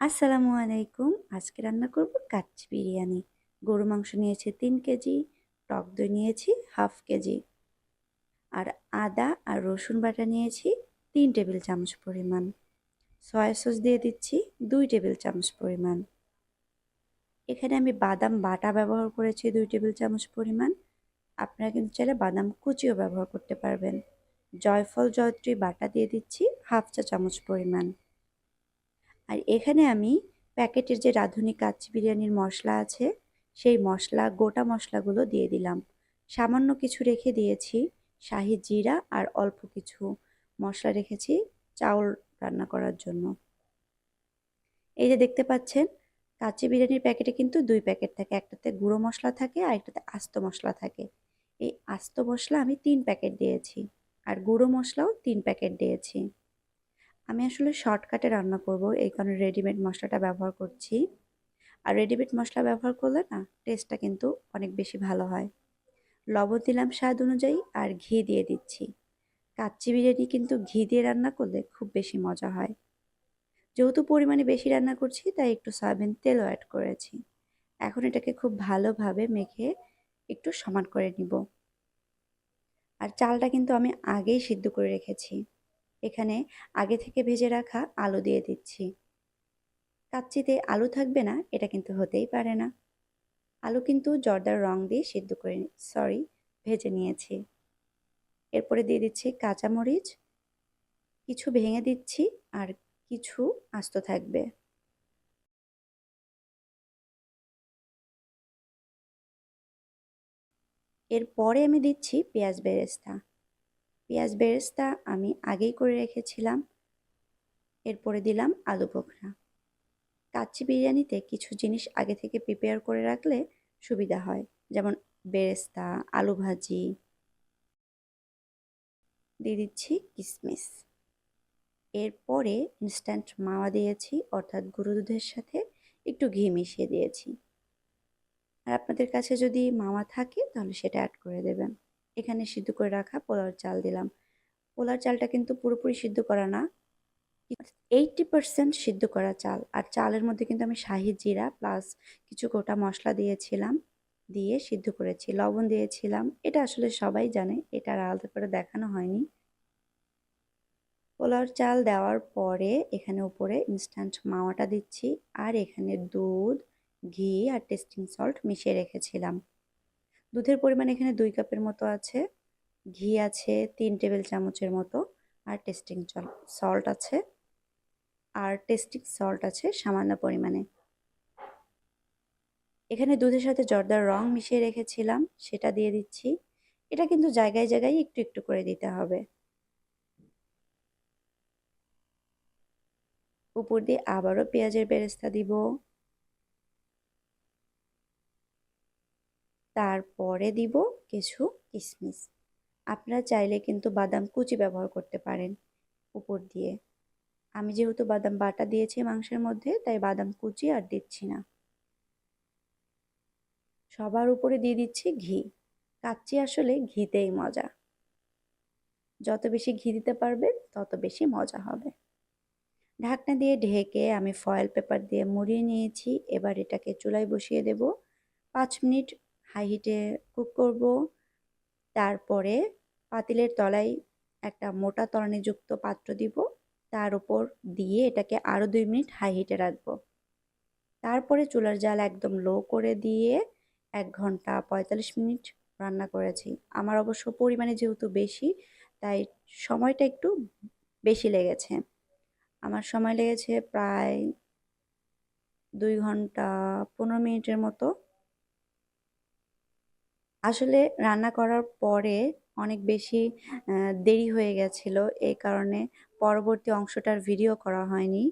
আসসালামু আলাইকুম। আজকে রান্না করব কাচ্চি বিরিয়ানি। গরু মাংস নিয়েছি তিন কেজি, টক দই নিয়েছি হাফ কেজি। আর আদা আর রসুন বাটা নিয়েছি তিন টেবিল চামচ পরিমাণ। সয়া সস দিয়ে দিচ্ছি দুই টেবিল চামচ পরিমাণ। এখানে আমি বাদাম বাটা ব্যবহার করেছি দুই টেবিল চামচ পরিমাণ। আপনারা কিন্তু চাইলে বাদাম কুচিও ব্যবহার করতে পারবেন। জয়ফল, জয়ত্রী বাটা দিয়ে দিচ্ছি হাফ চা চামচ পরিমাণ। আর এখানে আমি প্যাকেটের যে রাঁধুনি কাচ্চি বিরিয়ানির মশলা আছে, সেই মশলা, গোটা মশলাগুলো দিয়ে দিলাম। সামান্য কিছু রেখে দিয়েছি, শাহি জিরা আর অল্প কিছু মশলা রেখেছি চাউল রান্না করার জন্য। এই যে দেখতে পাচ্ছেন, কাচ্চি বিরিয়ানির প্যাকেটে কিন্তু দুই প্যাকেট থাকে, একটাতে গুঁড়ো মশলা থাকে আর একটাতে আস্ত মশলা থাকে। এই আস্ত মশলা আমি তিন প্যাকেট দিয়েছি আর গুঁড়ো মশলাও তিন প্যাকেট দিয়েছি। আমি আসলে শর্টকাটে রান্না করব, এই কারণে রেডিমেড মশলাটা ব্যবহার করছি। আর রেডিমেড মশলা ব্যবহার করলে না টেস্টটা কিন্তু অনেক বেশি ভালো হয়। লবণ দিলাম স্বাদ অনুযায়ী আর ঘি দিয়ে দিচ্ছি। কাচ্চি বিরিয়ানি কিন্তু ঘি দিয়ে রান্না করলে খুব বেশি মজা হয়। যেহেতু পরিমাণে বেশি রান্না করছি, তাই একটু সয়াবিন তেলও অ্যাড করেছি। এখন এটাকে খুব ভালোভাবে মেখে একটু সমান করে নিব। আর চালটা কিন্তু আমি আগেই সিদ্ধ করে রেখেছি। এখানে আগে থেকে ভেজে রাখা আলু দিয়ে দিচ্ছি। কাচ্চিতে আলু থাকবে না, এটা কিন্তু হতেই পারে না। আলু কিন্তু জর্দার রং দিয়ে সিদ্ধ করে সরি ভেজে নিয়েছি। এরপরে দিয়ে দিচ্ছি কাঁচামরিচ। কিছু ভেঙে দিচ্ছি আর কিছু আস্ত থাকবে। এরপরে আমি দিচ্ছি পেঁয়াজ বেরেস্তা। পেঁয়াজ বেরেস্তা আমি আগেই করে রেখেছিলাম। এরপরে দিলাম আলু বোখরা কাচ্চি বিরিয়ানিতে কিছু জিনিস আগে থেকে প্রিপেয়ার করে রাখলে সুবিধা হয়, যেমন বেরেস্তা, আলু ভাজি। দিয়ে দিচ্ছি কিশমিশ এরপরে ইনস্ট্যান্ট মাওয়া দিয়েছি, অর্থাৎ গুঁড়ো দুধের সাথে একটু ঘি মিশিয়ে দিয়েছি। আর আপনাদের কাছে যদি মাওয়া থাকে, তাহলে সেটা অ্যাড করে দেবেন। এখানে সিদ্ধ করে রাখা পোলার চাল দিলাম। পোলার চালটা কিন্তু পুরোপুরি সিদ্ধ করা না। এইটটি পারসেন্ট সিদ্ধ করা চাল। আর চালের মধ্যে কিন্তু আমি শাহি জিরা প্লাস কিছু গোটা মশলা দিয়েছিলাম, দিয়ে সিদ্ধ করেছি। লবণ দিয়েছিলাম। এটা আসলে সবাই জানে, এটা আর আলাদা করে দেখানো হয়নি। পোলার চাল দেওয়ার পরে এখানে উপরে ইনস্ট্যান্ট মাওয়াটা দিচ্ছি। আর এখানে দুধ, ঘি আর টেস্টিং সল্ট মিশিয়ে রেখেছিলাম। দুধের পরিমাণ এখানে দুই কাপের মতো আছে। ঘি আছে তিন টেবিল চামচের মতো। আর টেস্টিং সল্ট আছে। আর টেস্টিং সল্ট আছে সামান্য পরিমাণে। এখানে দুধের সাথে জর্দার রং মিশিয়ে রেখেছিলাম, সেটা দিয়ে দিচ্ছি। এটা কিন্তু জায়গায় জায়গায় একটু একটু করে দিতে হবে। উপর দিয়ে আবারও পেঁয়াজের বেরেস্তা দিব। তারপরে দিব কিছু কিশমিশ আপনারা চাইলে কিন্তু বাদাম কুচি ব্যবহার করতে পারেন উপর দিয়ে। আমি যেহেতু বাদাম বাটা দিয়েছি মাংসের মধ্যে, তাই বাদাম কুচি আর দিচ্ছি না। সবার উপরে দিয়ে দিচ্ছি ঘি। কাচ্চি আসলে ঘিতেই মজা। যত বেশি ঘি দিতে পারবেন তত বেশি মজা হবে। ঢাকনা দিয়ে ঢেকে আমি ফয়েল পেপার দিয়ে মুড়িয়ে নিয়েছি। এবার এটাকে চুলায় বসিয়ে দেব। পাঁচ মিনিট হাই হিটে কুক করব। তারপরে পাতিলের তলায় একটা মোটা তরণীযুক্ত পাত্র দিব। তার উপর দিয়ে এটাকে আরও দুই মিনিট হাই হিটে রাখব। তারপরে চুলার জাল একদম লো করে দিয়ে এক ঘণ্টা পঁয়তাল্লিশ মিনিট রান্না করেছি। আমার অবশ্য পরিমাণে যেহেতু বেশি, তাই সময়টা একটু বেশি লেগেছে। আমার সময় লেগেছে প্রায় দুই ঘণ্টা পনেরো মিনিটের মতো। আসলে রান্না করার পরে অনেক বেশি দেরি হয়ে গেছিল। এই কারণে পরবর্তী অংশটার ভিডিও করা হয়নি।